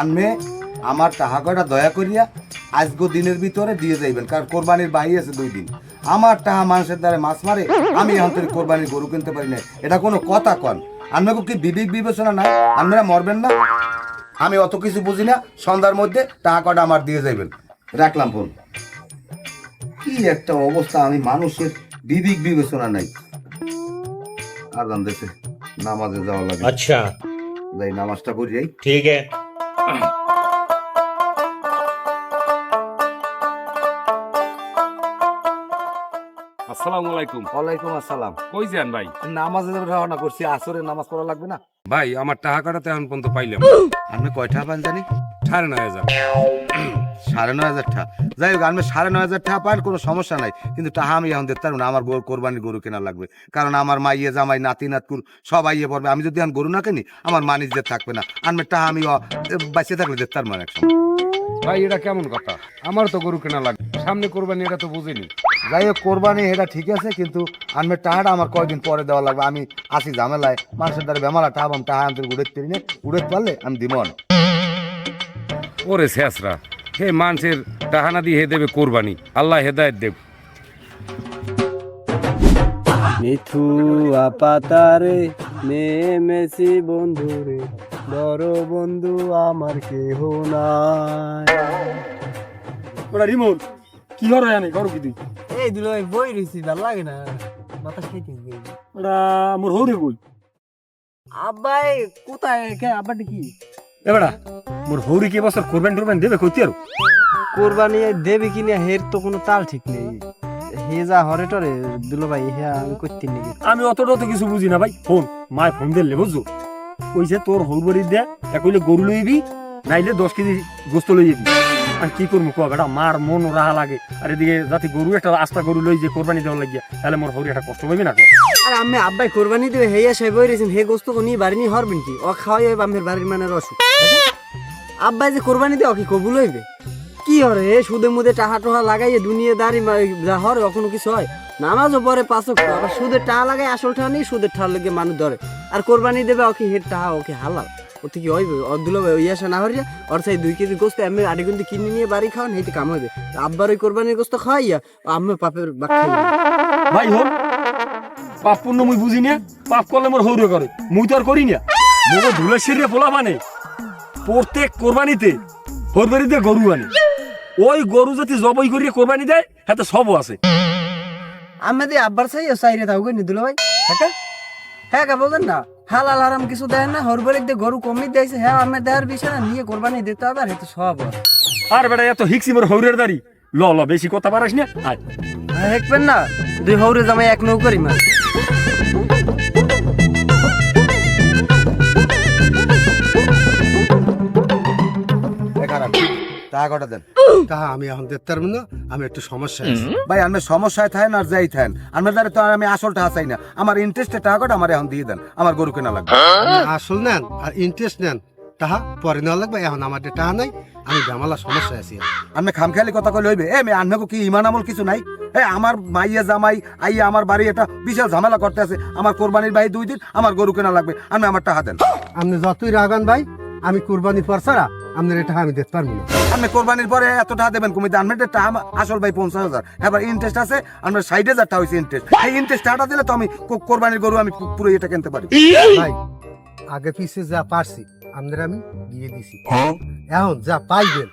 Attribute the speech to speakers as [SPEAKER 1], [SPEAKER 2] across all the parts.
[SPEAKER 1] আনমে আমার টাহাকাটা দয়া করিয়া আজকে দিনের ভিতরে দিয়ে যাইবেন কারণ কোরবানির বাহি আছে দুই দিন। আমার টাহা মানুষের দ্বারা মাছ মারে আমি এখন থেকে কোরবানির গরু কিনতে পারি না এটা কোনো কথা কন। আপনাকে কি বিবেক বিবেচনা নাই? আপনারা মরবেন না? আমি অত কিছু বুঝি না। সন্ধ্যার মধ্যে টাকা কটা আমার দিয়ে যাইবেন। রাখলাম ফোন। কি একটা অবস্থা আমি মানুষের বিবেক বিবেচনা নাই। আদান দেশে নামাজে যাওয়া লাগে। আচ্ছা। নামাজটা করি
[SPEAKER 2] ঠিক আছে।
[SPEAKER 3] আসসালামু আলাইকুম।
[SPEAKER 1] ওয়ালাইকুম আসসালাম।
[SPEAKER 3] কই যান ভাই?
[SPEAKER 1] নামাজে রওনা করছি আসরে নামাজ পড়া লাগবে না?
[SPEAKER 3] ভাই আমার টাকা কাটাতে এখন পর্যন্ত পাইলাম।
[SPEAKER 1] আপনি কয়টা পান জানি?
[SPEAKER 3] সাড়ে নয় হাজার।
[SPEAKER 1] সাড়ে নয় হাজার টাকা। যাই হোক আপনি সাড়ে নয় হাজার টাকা পান কোনো সমস্যা নাই। কিন্তু টাকা আমি এখন দেখতে পারব না আমার গরু কোরবানির গরু কেনা লাগবে। কারণ আমার মাইয়ে জামাই নাতি নাতকুর সব আইয়ে পড়বে। আমি যদি এখন গরু না কিনি আমার মানিজ্যের থাকবে না। আমি টাকা আমি অ- বাঁচিয়ে থাকলে দেখতে পারব না একসময়
[SPEAKER 3] ভাই এটা কেমন কথা? আমার তো গরু কেনা লাগবে। সামনে কোরবানি এটা তো বুঝিনি।
[SPEAKER 1] যাই হোক কোরবানি এটা ঠিক আছে কিন্তু আমি টাহাটা আমার কয়দিন পরে দেওয়া লাগবে? আমি আসি ঝামেলায়। মানুষের দ্বারা বেমালা টাকা আমি টাকা আনতে উড়ে পারি না। উড়ে পারলে আমি দিব না
[SPEAKER 3] ওরে শেষরা হে মানুষের টাহানা দিয়ে হে দেবে কোরবানি। আল্লাহ হেদায়ত দেব।
[SPEAKER 4] মিথুয়া পাতারে নেমেছি বন্ধুরে বড় বন্ধু আমার কেহ নাই।
[SPEAKER 5] ওটা রিমোট কি হর জানি করো কি তুই?
[SPEAKER 4] এই দুলো বই রইছি ভালো লাগে না। বাতাস খাইতে
[SPEAKER 5] ওটা মোর হৌরে কই?
[SPEAKER 4] আব্বাই কোথায়? কে আব্বাটি কি?
[SPEAKER 5] এবারা মোর হৌরি কি বছর কোরবানি টোরবান দেবে কইতে আর?
[SPEAKER 4] কোরবানি দেবে কিনা হের তো কোনো তাল ঠিক নেই। হে যা হরে টরে দুলো ভাই হে আমি করতে নেই।
[SPEAKER 5] আমি অতটা তো কিছু বুঝি না ভাই ফোন মায় ফোন দিলে বুঝছ? কইছে তোর হৌবরি দে এক কইলে গরু লইবি নাইলে দশ কেজি গোস্ত লই যাবি আর কি করব কোয়া বেটা? মার মন রাহা লাগে। আর এদিকে যাতে গরু একটা আস্তা গরু লই যে কোরবানি দেওয়া লাগিয়া, তাহলে মোর হৌরি একটা কষ্ট পাবি না কো?
[SPEAKER 4] আর আমি আব্বাই কোরবানি দেবে হেয়া সে বই রয়েছেন হে গোস্ত কোনি বাড়ি নিয়ে হরবেন কি ও খাওয়াই হইবে আমের বাড়ির মানে অসুখ। আব্বাই যে কোরবানি দেওয়া কি কবুল হইবে? কি হরে হে সুদে মুদে টাহা টোহা লাগাইয়ে দুনিয়া দাঁড়ি যা হরে, কখনো কিছু হয়? নামাজও পরে পাঁচক আবার সুদের টাহা লাগাই আসল টাহা নেই সুদের টাহা লেগে মানুষ ধরে। আর কোরবানি দেবে ওকে হের টাহা ওকে হালাল? ওতে কি হইবে না হরিয়া ওর সেই দুই কেজি গোস্ত আমি আড়ি কিন্তু কিনে নিয়ে বাড়ি খাওয়ান হেঁটে কাম হইবে। আব্বার ওই কোরবানির গোস্ত খাওয়াইয়া আমি পাপের বাক
[SPEAKER 5] ভাই হন পাপ পুণ্য মুই বুঝি না পাপ করলে মোর হৌরে করে মুই তো আর করি না। ধুলে পোলা মানে প্রত্যেক কোরবানিতে হরবারিতে গরু আনে। ওই গরু যদি জবই করিয়ে কোরবানি দেয় হাতে সবও আছে।
[SPEAKER 4] আমাদের আব্বার চাই চাইরে থাকো নি দুলো ভাই। হ্যাঁ হ্যাঁ কা বলেন না। হালাল হারাম কিছু দেয় না হরবরিক দিয়ে গরু কমই দিয়েছে হ্যাঁ আমি দেয়ার বিষয় না নিয়ে কোরবানি দিতে হবে আর এত সব
[SPEAKER 5] আর বেটা এত হিকসি মোর হৌরের দাড়ি। ল ল বেশি কথা পারাস না আয়।
[SPEAKER 4] হ্যাঁ, দেখবেন না দুই হৌরে জামাই এক নৌ করি
[SPEAKER 1] মা টাকা কটা দেন।
[SPEAKER 6] তাহা আমি এখন দেখতে পারব না আমি একটু সমস্যা আছে।
[SPEAKER 1] ভাই আমি সমস্যায় থাকেন আর যাই থাকেন। দ্বারা তো আমি আসল টাকা চাই না। আমার ইন্টারেস্টের টাকা কটা আমার এখন দিয়ে দেন। আমার গরু কেনা লাগবে।
[SPEAKER 6] আসল নেন আর ইন্টারেস্ট নেন। তাহা পরে নেওয়া লাগবে এখন আমার নাই আমি জামালা সমস্যা আছি।
[SPEAKER 1] আমি খামখেয়ালি কথা কইলে হইবে। এ কি ইমান আমল কিছু নাই? এ আমার মাইয়া জামাই আইয়া আমার বাড়ি এটা বিশাল ঝামেলা করতে আছে। আমার কোরবানির ভাই দুই দিন আমার গরু কেনা লাগবে। আমি আমার টাকা দেন।
[SPEAKER 6] আপনি যতই রাগান ভাই আমি কোরবানি পর ছাড়া আপনার এটা আমি দেখতে পারব না।
[SPEAKER 1] আপনি কোরবানির পরে এত টাকা দেবেন কমিতে আনমের টাকা আসল ভাই পঞ্চাশ হাজার। এবার ইন্টারেস্ট আছে আপনার ষাট হাজার টাকা হয়েছে ইন্টারেস্ট এই ইন্টারেস্ট টাকাটা দিলে তো আমি কো- কোরবানির গরু আমি পুরো এটা কিনতে পারি।
[SPEAKER 6] ভাই আগে পিছে যা পারছি আপনার আমি দিয়ে দিছি। এখন যা পাইবেন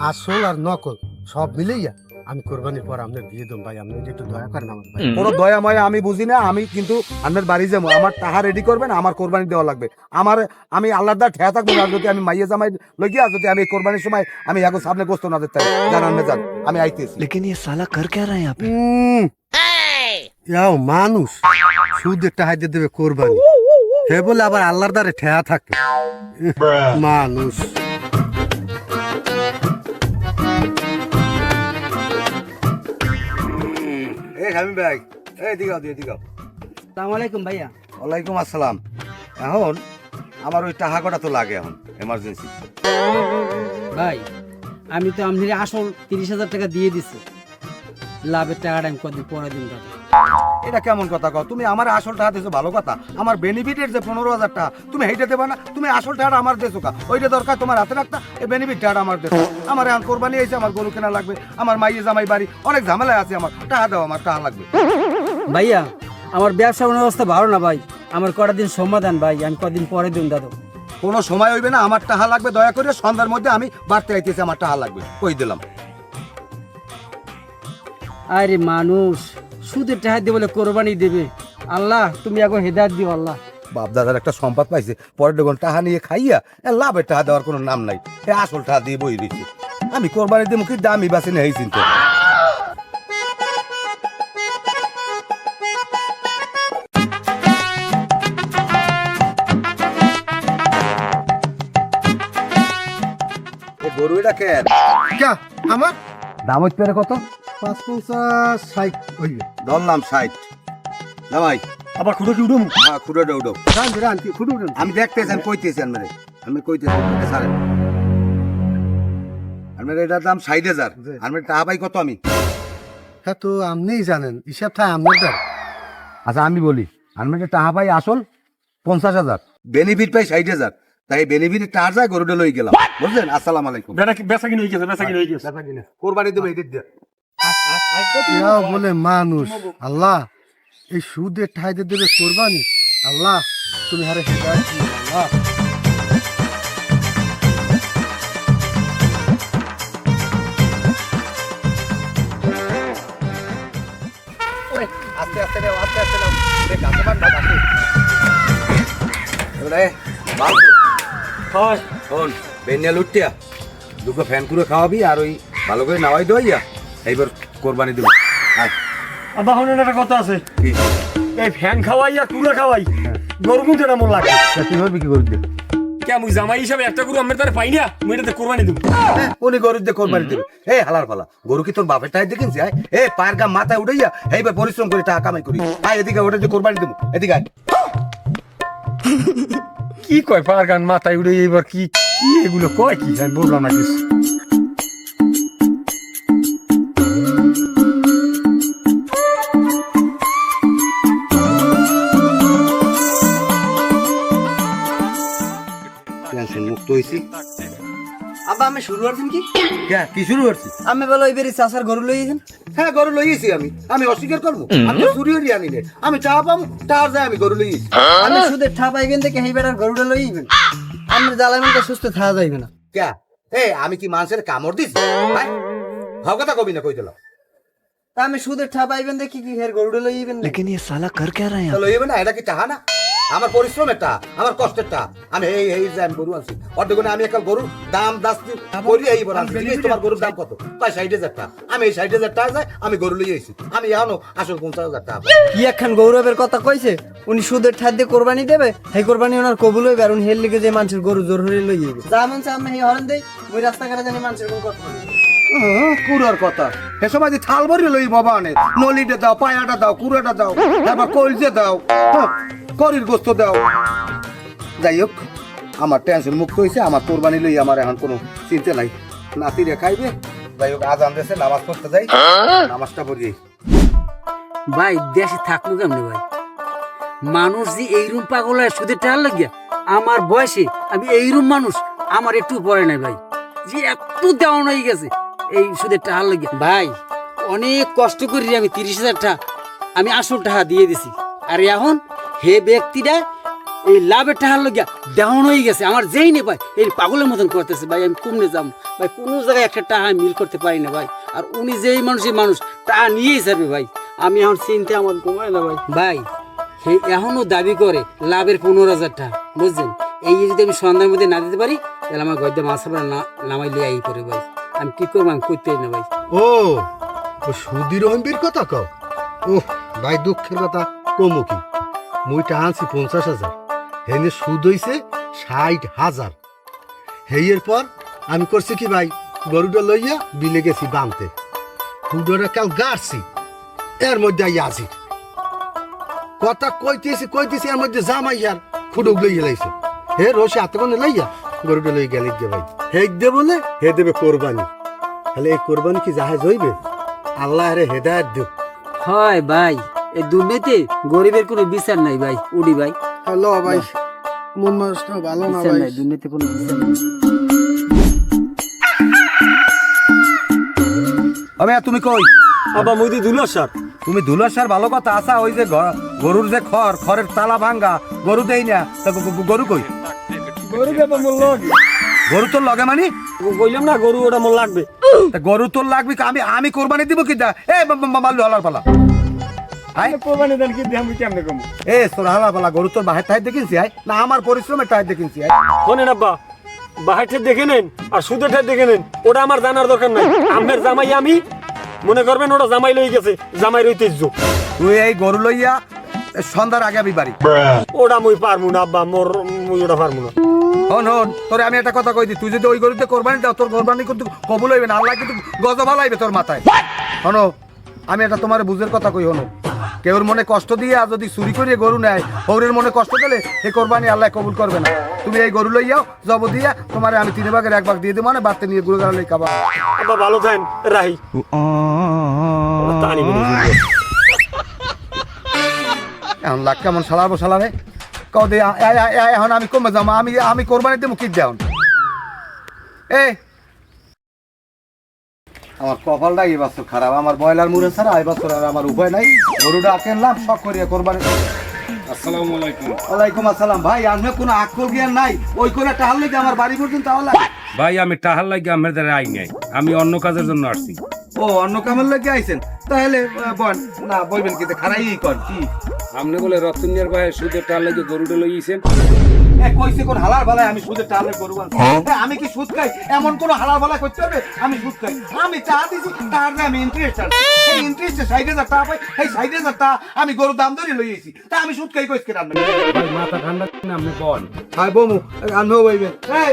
[SPEAKER 6] আসল আর নকল সব মিলেই মিলেইয়া আমি কোরবানির পর আপনার দিয়ে দেব ভাই আপনি একটু দয়া করেন আমার ভাই।
[SPEAKER 1] কোনো দয়া ময়া আমি বুঝি না আমি কিন্তু আপনার বাড়ি যাব আমার তাহা রেডি করবেন আমার কোরবানি দেওয়া লাগবে। আমার আমি আল্লাহর দা ঠেয়া থাকব না যদি আমি মাইয়ে জামাই লগিয়া যদি আমি কোরবানির সময় আমি এখন সামনে গোস্ত না দিতে জানান না জান আমি আইতেছি।
[SPEAKER 4] লেকিন ইয়ে সালা কর কে রা
[SPEAKER 6] হ্যাঁ ইয়াও মানুষ সুদ একটা হাইতে দেবে কোরবানি। হে বলে আবার আল্লাহর দারে ঠেয়া থাকে। মানুষ।
[SPEAKER 1] হামি ভাই এই দিগাও দিয়ে দিগাও
[SPEAKER 4] সালাম আলাইকুম ভাইয়া।
[SPEAKER 1] ওয়ালাইকুম আসসালাম। এখন আমার ওই টাকা কটা তো লাগে এখন এমার্জেন্সি
[SPEAKER 7] ভাই আমি তো আপনি আসল তিরিশ হাজার টাকা দিয়ে দিছি। লাভের টাকাটা আমি কদিন পরে দিন দাদা
[SPEAKER 1] এটা কেমন কথা কও? তুমি আমার আসল টাকা দিছো ভালো কথা। আমার বেনিফিটের যে পনেরো হাজার টাকা তুমি সেইটা দেবা না তুমি আসল টাকাটা আমার দেছো কা? ওইটা দরকার তোমার হাতে রাখতা এই বেনিফিট টাকাটা আমার দেছো। আমার এখন কোরবানি হয়েছে আমার গরু কেনা লাগবে আমার মাইয়ে জামাই বাড়ি অনেক ঝামেলায় আছে আমার। টাকা দাও আমার টাকা লাগবে।
[SPEAKER 7] ভাইয়া আমার ব্যবসা অবস্থা ভালো না ভাই। আমার কটা দিন সমাধান ভাই আমি কদিন পরে দিন দাদু।
[SPEAKER 1] কোনো সময় হইবে না আমার টাকা লাগবে দয়া করে সন্ধ্যার মধ্যে আমি বাড়তে আইতেছি আমার টাকা লাগবে। কই দিলাম।
[SPEAKER 7] আরে মানুষ। সুদের টাকা দিয়ে বলে কোরবানি দেবে। আল্লাহ তুমি এখন হেদায়ত দিও আল্লাহ।
[SPEAKER 1] বাপ দাদার একটা সম্পদ পাইছে পরের ডবল টাকা নিয়ে খাইয়া এ লাভের টাকা দেওয়ার কোনো নাম নাই এ আসল টাকা দিয়ে বই দিচ্ছি আমি কোরবানি দিয়ে মুখে দামি বাসি নেই চিন্তা। গরু এটা কেন
[SPEAKER 6] কে আমার?
[SPEAKER 1] দাম হচ্ছে কত?
[SPEAKER 6] পাঁচ পঞ্চাশ ষাট হইবে
[SPEAKER 1] ধরলাম ষাট। জামাই
[SPEAKER 5] আবার খুঁড়ো কি উঠুম
[SPEAKER 1] হ্যাঁ
[SPEAKER 6] রান্ধি রান্ধি ফুটু
[SPEAKER 1] আমি দেখতেছি আমি কইতেছি আমি আমি কইতেছি সারেন আমার এটার দাম ষাট হাজার। আমার টাকা পাই কত আমি?
[SPEAKER 6] হ্যাঁ তো আপনিই জানেন হিসাব থাকে আপনার
[SPEAKER 1] আচ্ছা আমি বলি আমি টাকা পাই আসল পঞ্চাশ হাজার। বেনিফিট পাই ষাট হাজার। তাই বেনিফিট টাকা যায় গরুটা লই গেলাম। বুঝলেন? আসসালাম আলাইকুম।
[SPEAKER 5] বেচা কিনে হয়ে গেছে বেচা কিনে হয়ে গেছে।
[SPEAKER 1] কোরবানি দেবো এদিক দিয়ে।
[SPEAKER 6] এরাও বলে মানুষ। আল্লাহ এই সুদের ঠাইতে দেবে কোরবানি? আল্লাহ তুমি হারে হেদায়ত আল্লাহ।
[SPEAKER 1] আস্তে আস্তে নাও আস্তে আস্তে নাও। গাছে বান না গাছে এবারে মাংস
[SPEAKER 5] হয়।
[SPEAKER 1] শোন বেনিয়া লুটিয়া দুটো ফ্যান করে খাওয়াবি আর ওই ভালো করে নাওয়াই দইয়া। এইবার কোরবানি দেবো।
[SPEAKER 5] একটা কথা আছে।
[SPEAKER 1] কি?
[SPEAKER 5] এই ফ্যান খাওয়াই আর তুলা খাওয়াই গরু মুখে না মন লাগে?
[SPEAKER 1] তুই করবি কি করবি
[SPEAKER 5] কে মুই জামাই হিসাবে একটা গরু আমার তার পাই না মুই এটাতে কোরবানি দেবো।
[SPEAKER 1] উনি গরুর দিয়ে কোরবানি দেবে। এ হালার ফালা গরু কি তোর বাপের টাই আয়। এ পায়ের গা মাথায় উঠাইয়া এইবার পরিশ্রম করে টাকা কামাই করি। আয় এদিকে ওটা দিয়ে কোরবানি দেবো এদিকে আয়।
[SPEAKER 5] কি কয় পার গান মাথায় উড়ে এবার কি কি এগুলো কয় কি? আমি বললাম না কিছু।
[SPEAKER 1] মুক্ত হয়েছি
[SPEAKER 4] আব্বা আমি শুরু করছেন কি
[SPEAKER 1] হ্যাঁ কি শুরু করছি
[SPEAKER 4] আমি বলো এবারে চাষার গরু লইয়েছেন
[SPEAKER 1] হ্যাঁ গরু লইয়েছি আমি আমি অস্বীকার করবো আমি তো চুরি হরি আনি নে। আমি চা পাবো টার যায় আমি গরু লইয়েছি
[SPEAKER 4] আমি সুদের ঠা পাইবেন দেখে হেই বেটার গরুটা লইবেন আমি জ্বালাবেনটা সুস্থ থাকা যাইবে না
[SPEAKER 1] ক্যা এ আমি কি মানুষের কামড় দিছি ভাই ভাব কথা কবি না কই দিলাম
[SPEAKER 4] তা আমি সুদের ঠা পাইবেন দেখি কি হের গরুটা লইবেন
[SPEAKER 2] लेकिन ये साला कर क्या रहे हैं
[SPEAKER 1] তো লইবে না এটা কি টাহা না আমার পরিশ্রমের টা আমার কষ্টের টা আমি এই এই যে আমি গরু আনছি অর্ধগুণে আমি একটা গরু দাম দাস্তি করি এই বড় তোমার গরুর দাম কত? প্রায় ষাট হাজার টাকা। আমি এই ষাট হাজার টাকা যায় আমি গরু লই আইছি। আমি এখনও আসল পঞ্চাশ হাজার টাকা
[SPEAKER 4] কি একখান গৌরবের কথা কইছে? উনি সুদের ঠার দিয়ে কোরবানি দেবে সেই কোরবানি ওনার কবুল হইবে আর উনি হের লিগে যে মানুষের গরু জোর হরে লই যাইবে যা মন চা আমি হরন দেই ওই রাস্তাঘাটে জানি মানুষের গরু কত
[SPEAKER 1] কুড়ার কথা। এ সময় যে থাল ভরি লই বাবা আনে নলিটা দাও পায়াটা দাও কুড়াটা দাও তারপর কলজে দাও। হ্যাঁ, করির গোস্ত দাও। যাই হোক আমার টেনশন মুক্ত হয়েছে আমার কোরবানি লই আমার এখন কোনো চিন্তা নাই। নাতিরে খাইবে যাই হোক আজ আনতেছে নামাজ পড়তে যাই। নামাজটা পড়ি
[SPEAKER 7] ভাই দেশে থাকল কেমনি ভাই? মানুষ যে এইরকম পাগল হয় সুদের টাকা লাগিয়া আমার বয়সে আমি এইরকম মানুষ আমার একটু পরে নাই ভাই। যে এত দেওয়ান হয়ে গেছে এই সুদের টাকা লাগিয়া। ভাই অনেক কষ্ট করি আমি তিরিশ হাজার টাকা আমি আসল টাকা দিয়ে দিছি। আর এখন হে ব্যক্তিটা এই লাভের টাহার লাগিয়া দেওয়ান হয়ে গেছে। আমার যেই নে ভাই এই পাগলের মতন করতেছে ভাই আমি কমনে যাম ভাই কোনো জায়গায় একটা টাকা আমি মিল করতে পারি না ভাই। আর উনি যেই মানুষই মানুষ টাকা নিয়েই যাবে ভাই। আমি এখন চিনতে আমার ঘুমায় না ভাই। ভাই সে এখনও দাবি করে লাভের পনেরো হাজার টাকা বুঝছেন? এই যদি আমি সন্ধ্যার মধ্যে না দিতে পারি তাহলে আমার গদ্যে মাছ আমরা না নামাই লিয়ে আই করে ভাই। আমি কি করব? আমি করতে না ভাই।
[SPEAKER 6] ও রহম্বির কথা কও? ও ভাই দুঃখের কথা কমু কি? মুইটা আনছি পঞ্চাশ হাজার। হেনে সুদ হইছে ষাট হাজার। হেয়ের পর আমি করছি কি ভাই, গরুটা লইয়া বিলে গেছি বানতে। হুডোরা কাল গাড়ছি, এর মধ্যে আই আসি কথা কইতেছি কইতেছি, এর মধ্যে জামাইয়ার খুডুক লইয়া লাইছে। হে রসে, হাতে লইয়া গরুটা লই গেলে গে ভাই। হে দে বলে, হে দেবে কোরবানি। তাহলে এই কোরবানি কি জাহাজ হইবে? আল্লাহ রে হেদায়ত দিও
[SPEAKER 7] হয় ভাই। এই দুর্নীতি গরিবের কোনো বিচার নাই ভাই উডি ভাই।
[SPEAKER 6] হ্যালো ভাই মন মানুষটা ভালো না
[SPEAKER 7] বিচার
[SPEAKER 6] ভাই?
[SPEAKER 7] নাই দুর্নীতি কোনো বিচার নাই।
[SPEAKER 1] আমি তুমি কই?
[SPEAKER 5] আব্বা মুই দুলো স্যার
[SPEAKER 1] তুমি ধুলাসার ভালো কথা আসা ওই যে গরুর যে খড় খড়ের তালা ভাঙ্গা গরু দেই না তা গ- গ- গরু কই?
[SPEAKER 5] গরু দেবো মোর
[SPEAKER 1] গরু তোর লগে মানি?
[SPEAKER 5] কইলাম না গরু ওটা মোর লাগবে।
[SPEAKER 1] তা গরু তোর লাগবে কি? আমি আমি কোরবানি দিব কি দা এ মাল্লু হালার পালা। আই
[SPEAKER 5] কোরবানি দেন কি আমি কেমনে কম?
[SPEAKER 1] এ তোর হালার পালা গরু তোর বাহের টাইট দেখিনছি আই না আমার পরিশ্রমের টাইট দেখিনছি আই
[SPEAKER 5] শোনেন আব্বা বাহারটা দেখে নেন আর সুদেরটা দেখে নেন ওটা আমার জানার দরকার নাই। আমের জামাই আমি মনে করবেন ওটা জামাই লই গেছে জামাই ঐতিহ্য।
[SPEAKER 1] তুই এই গরু লইয়া সন্ধ্যার আগে আমি বাড়ি।
[SPEAKER 5] ওটা মুই পারমু না আব্বা মোর মুই ওটা পারমু না।
[SPEAKER 1] হন হন তোরে আমি একটা কথা কই দি তুই যদি ওই গরুতে কোরবানি দাও তোর কোরবানি কিন্তু কবুল হইবে না আল্লাহ কিন্তু গজব হালাইবে তোর মাথায়। হনো আমি এটা তোমার বুঝের কথা কই হনো কেউর মনে কষ্ট দিয়ে আর যদি চুরি করিয়ে গরু নেয় হৌরের মনে কষ্ট দিলে এই কোরবানি আল্লাহ কবুল করবে না। তুমি এই গরু লইয়াও জব দিয়া তোমার আমি তিন ভাগের এক ভাগ দিয়ে দেবো মানে বাড়তে নিয়ে গুরু গাড়া খাবা
[SPEAKER 5] ভালো থাকেন রাহি।
[SPEAKER 1] এখন লাখ কেমন সালাবো সালাবে কও দে আ- আ- আ- আ- এখন আমি কমে যাব আমি আমি কোরবানি দেবো কি দেও? এ আমার কপালটা এই বছর খারাপ। আমার ব্রয়লার মুড়ে ছাড়া এই বছর আর আমার উপায় নাই। গরুটা কিনলাম শখ করিয়া কোরবানি
[SPEAKER 3] আসসালামু আলাইকুম।
[SPEAKER 1] ওয়ালাইকুম আসসালাম। ভাই আমি কোনো আকল জ্ঞান নাই। ওই করে টাহাল লেগে আমার বাড়ি পর্যন্ত তাহলে
[SPEAKER 3] ভাই আমি টাহার লাগে আমার দ্বারা আই নাই। আমি অন্য কাজের জন্য আসছি।
[SPEAKER 1] ও অন্য কামের লেগে আইছেন? তাহলে বল। না বলবেন কি খারাই কর কি?
[SPEAKER 3] আপনি বলে রতনিয়ার ভাই সুদের টাহার লাগে গরুটা লইয়েছেন
[SPEAKER 1] এ কইছে কোন হালার বালায় আমি সুদের টালে এ, আমি কি সুদ খাই? এমন কোন হালার বালা করতে হবে? আমি সুদ খাই। আমি চা দিছি তার আমি ইন্টারেস্ট আছে। এই ইন্টারেস্টে ষাট হাজার টাকা পাই এই ষাট হাজার টাকা আমি গরু দাম ধরে লইয়েছি তা আমি সুদ খাই কেন
[SPEAKER 3] ভাই মাথা ঠান্ডা না আপনি বল।
[SPEAKER 1] হাই বমু আনব বইবেন এই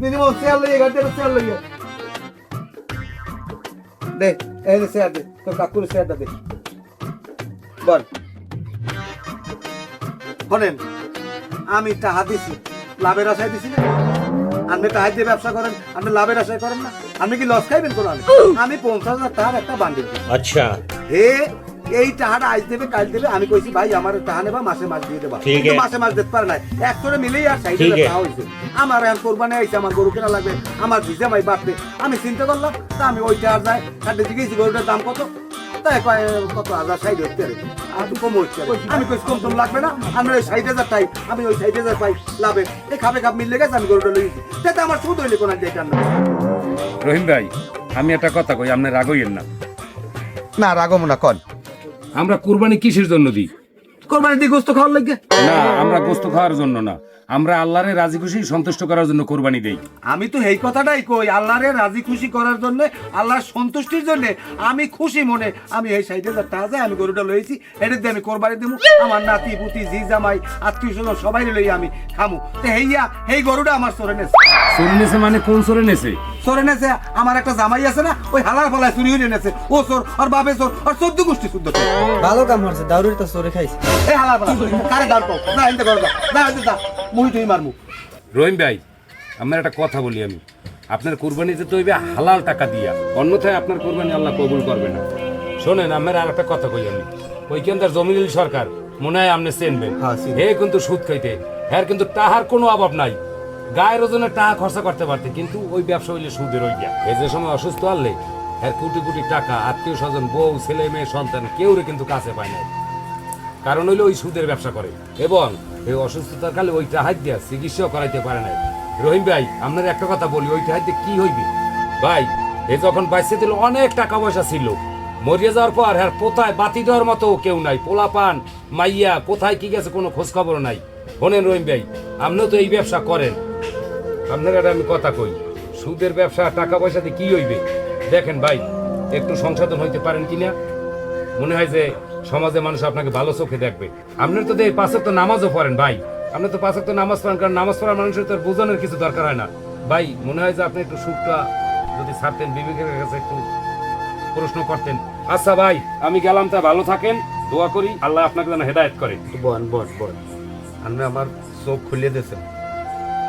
[SPEAKER 1] দিদি মো সেল লইয়ে গাড়ি সেল লইয়ে। দে এই যে সেল দে তো কাকুর সেল দে। বল। শোনেন আমি টাকা দিছি। লাভের আশায় দিছি না। আপনি টাকা দিয়ে ব্যবসা করেন আপনি লাভের আশায় করেন না। আপনি কি লস খাইবেন কোন আমি আমি পঞ্চাশ হাজার টাকার একটা বান্ডিল
[SPEAKER 5] আচ্ছা।
[SPEAKER 1] হে এই টাহাটা আজ দেবে কাল দেবে আমি কইছি ভাই আমার টাকা নেবা মাসে মাস দিয়ে দেবা। কিন্তু মাসে মাস দিতে পারে না একশোরে মিলেই আর হাজার টাকা হয়েছে আমার এখন কোরবানি আইছে আমার গরু কেনা লাগবে আমার ভিজে মাই বাড়তে আমি চিন্তা করলাম তা আমি ওই টাকা যাই। কাটে জিজ্ঞেস গরুটার দাম কত? তাই কয় কত হাজার ষাট হচ্ছে আর একটু কম হচ্ছে আমি কইছি কম টম লাগবে না আমি ওই ষাট হাজার টাই আমি ওই ষাট হাজার পাই লাভে। এই খাবে খাপ মিললে গেছে আমি গরুটা লইছি তাতে আমার সুদ হইলে কোন যেটা না।
[SPEAKER 3] রহিম ভাই আমি একটা কথা কই আপনি রাগইয়েন না।
[SPEAKER 1] না রাগম না কন।
[SPEAKER 3] আমরা কুরবানি কিসের জন্য দিই?
[SPEAKER 1] কোরবানি দিয়ে গোস্ত খাওয়ার লাগে?
[SPEAKER 3] না আমরা গোস্ত খাওয়ার জন্য না। আমরা আল্লাহরে রাজি খুশি সন্তুষ্ট করার জন্য কোরবানি দেই।
[SPEAKER 1] আমি তো এই কথাটাই কই আল্লাহরে রাজি খুশি করার জন্য আল্লাহর সন্তুষ্টির জন্য আমি খুশি মনে। আমি এই হাজার টাকা যায় আমি গরুটা লইছি এটা দিয়ে আমি কোরবানি দেবো আমার নাতি পুতি জি জামাই আত্মীয় স্বজন সবাই লই আমি খামু। তো হেইয়া এই গরুটা আমার সরে নেছে।
[SPEAKER 3] চোর নেছে মানে কোন চোরে নেছে?
[SPEAKER 1] সরে নেছে আমার একটা জামাই আছে না ওই হালার ফালায় চুরি হয়ে নেছে। ও চোর আর বাপে চোর আর চোদ্দ গোষ্ঠী শুদ্ধ
[SPEAKER 4] ভালো কাম করছে দাউরির তো চোরে খাইছে।
[SPEAKER 1] এই হালার ফালা কারে দাঁড় পাও না এনতে করো না এনতে দা মুই তুই মারমু।
[SPEAKER 3] রহিম ভাই আমার একটা কথা বলি আমি। আপনার কোরবানি যেতে হইবে হালাল টাকা দিয়া। অন্যথায় আপনার কোরবানি আল্লাহ কবুল করবে না। শোনেন আমার আর একটা কথা কই আমি। ওইখানকার জমিনুল সরকার মনে হয় আপনি চেনবেন।
[SPEAKER 1] হ্যাঁ,
[SPEAKER 3] হে কিন্তু সুদ খাইতে। হ্যাঁ কিন্তু টাহার কোনো অভাব নাই। গায়ের ওজনে টাকা খরচা করতে পারতে কিন্তু ওই ব্যবসা হইলে সুদের ওই গিয়া। এই যে সময় অসুস্থ হলে হ্যাঁ কোটি কোটি টাকা আত্মীয় স্বজন বউ ছেলে মেয়ে সন্তান কেউরে কিন্তু কাছে পায় না কারণ হইল ওই সুদের ব্যবসা করে। এবং এই অসুস্থতার কালে ওইটা টাহার দিয়া চিকিৎসাও করাইতে পারে না রহিম ভাই, আপনার একটা কথা বলি, ওইটা দিয়ে কি হইবে? ভাই, এ যখন বাইসে দিল, অনেক টাকা পয়সা ছিল। মরিয়ে যাওয়ার পর হ্যাঁ কোথায় বাতি দেওয়ার মতো কেউ নাই। পোলা পান মাইয়া, কোথায় কি গেছে কোনো খোঁজ খবর নাই। শোনেন রহিম ভাই, আপনিও তো এই ব্যবসা করেন। আপনার একটা আমি কথা কই, সুদের ব্যবসা টাকা পয়সাতে কি হইবে? দেখেন ভাই, একটু সংশোধন হইতে পারেন কিনা? মনে হয় যে সমাজে মানুষ আপনাকে ভালো চোখে দেখবে। আপনার তো এই পাঁচক তো নামাজও পড়েন, ভাই। আপনি তো পাঁচক তো নামাজ পড়েন, কারণ নামাজ পড়ার মানুষের তো বোঝানোর কিছু দরকার হয় না। ভাই, মনে হয় যে আপনি একটু সুখটা যদি ছাড়তেন, বিবেকের কাছে একটু প্রশ্ন করতেন। আচ্ছা ভাই, আমি গেলাম, তা ভালো থাকেন, দোয়া করি, আল্লাহ আপনাকে যেন হেদায়েত করে।
[SPEAKER 1] বল বল বল আপনি আমার চোখ খুলিয়ে দিয়েছেন।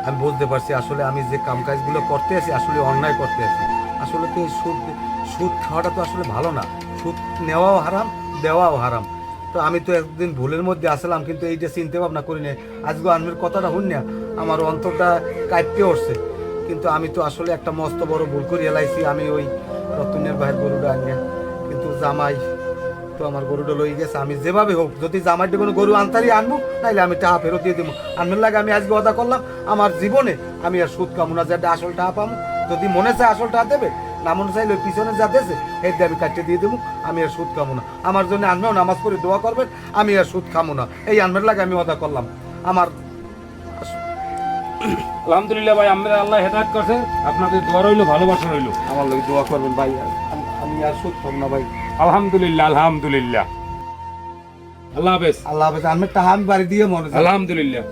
[SPEAKER 1] আমি বুঝতে পারছি, আসলে আমি যে কাম কাজগুলো করতে আছি, আসলে অন্যায় করতে আছি। আসলে তো এই সুদ সুদ খাওয়াটা তো আসলে ভালো না। সুদ নেওয়াও হারাম, দেওয়াও হারাম। তো আমি তো একদিন ভুলের মধ্যে আসলাম, কিন্তু এইটা চিনতে ভাবনা করি না আজকে আনমের কথাটা শুন না, আমার অন্তরটা কাঁপতে উঠছে। কিন্তু আমি তো আসলে একটা মস্ত বড় ভুল করে এলাইছি, আমি ওই রতনের ভাইয়ের গরুটা আনিয়া কিন্তু জামাই তো আমার গরুটা লই গেছে, আমি যেভাবে হোক, যদি জামাইটা কোনো গরু আনতারি আনব তাইলে আমি টাকা ফেরত দিয়ে দেবো। আনবেন লাগে আমি আজকে কথা করলাম, আমার জীবনে আমি আর সুদ কামো না যাতে আসল টাকা পাবো। যদি মনে চায় আসল টাকা দেবে না মনে চাইলে ওই পিছনে যা এই দিয়ে আমি কাটিয়ে দিয়ে দেবো আমি আর সুদ খামো না। আমার জন্য আনবেও নামাজ পড়ে দোয়া করবেন আমি আর সুদ খামো না। এই আনবেন লাগে আমি কথা করলাম। আমার
[SPEAKER 3] আলহামদুলিল্লাহ ভাই আমরা আল্লাহ হেদায়ত করছে। আপনাদের দোয়া রইল ভালোবাসা রইল।
[SPEAKER 1] আমার লোক দোয়া করবেন ভাই আমি- আমি আর সুদ খাব না ভাই।
[SPEAKER 3] আলহামদুলিল্লাহ আলহামদুলিল্লাহ। আল্লাহ হাফেজ।
[SPEAKER 1] আল্লাহ হাফেজ আমি বাড়ি দিয়ে মনে
[SPEAKER 3] আলহামদুলিল্লাহ।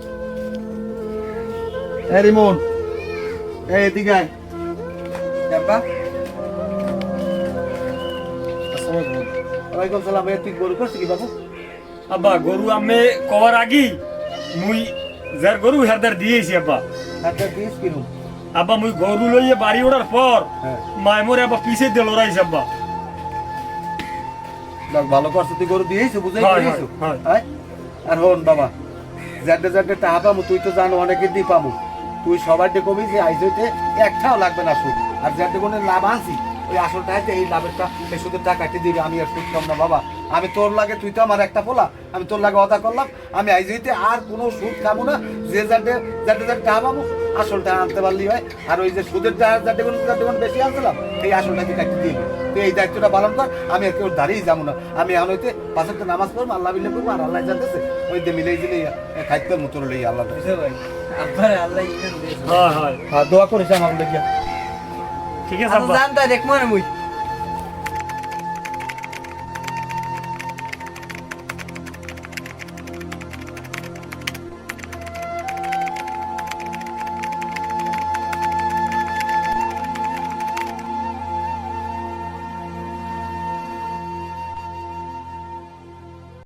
[SPEAKER 1] রিমন এই এদিকে আয়। ওয়ালাইকুম সালাম এ তুই গরু করছিস কি বাবু
[SPEAKER 5] আব্বা গরু আমি কবার আগি মুই যার গরু হেরদার দিয়েছি আব্বা।
[SPEAKER 1] একটা দিস কিনু
[SPEAKER 5] আব্বা মুই গরু লইয়ে বাড়ি ওঠার পর
[SPEAKER 1] হ্যাঁ।
[SPEAKER 5] মোরে আব্বা পিছে দিয়ে লড়াইছে আব্বা।
[SPEAKER 1] ভালো করছিস তুই গরু দিয়েছিস বুঝাই
[SPEAKER 5] হ্যাঁ
[SPEAKER 1] আর হন বাবা যাতে যাতে টাকা পামু তুই তো জানো অনেকে দি পামু। তুই সবার ডে কবি যে আইজ হইতে একটাও লাগবে না সুদ। আর যাতে কোনো লাভ আনছি ওই আসল টাকাতে এই লাভেরটা এই সুদের টাকা কাটিয়ে দিবি আমি আর সুদ কম না বাবা। আমি তোর লাগে তুই তো আমার একটা পোলা। আমি তোর লাগে অদা করলাম আমি আইজ হইতে আর কোনো সুদ খাব না। যে যাতে যাতে যাতে টাকা পাবো আসল টাকা আনতে পারলি হয়। আর ওই যে সুদের টাকা যাতে কোনো যাতে কোনো বেশি আনছিলাম এই আসল টাকা কাটিয়ে দিবি। তুই এই দায়িত্বটা পালন কর আমি আর কেউ দাঁড়িয়ে যাব না। আমি এখন হইতে তো নামাজ পড়ব আল্লাহ বিলে করব আর আল্লাহ জানতেছে ওই দিয়ে মিলেই দিলে খাইতে মতো লই আল্লাহ
[SPEAKER 4] আল্লাহ
[SPEAKER 5] হয় হয়।
[SPEAKER 1] হ্যাঁ দোয়া করিস আমার লেগিয়া
[SPEAKER 5] ঠিক আছে আব্বা।
[SPEAKER 4] জানতা দেখ মনে মুই।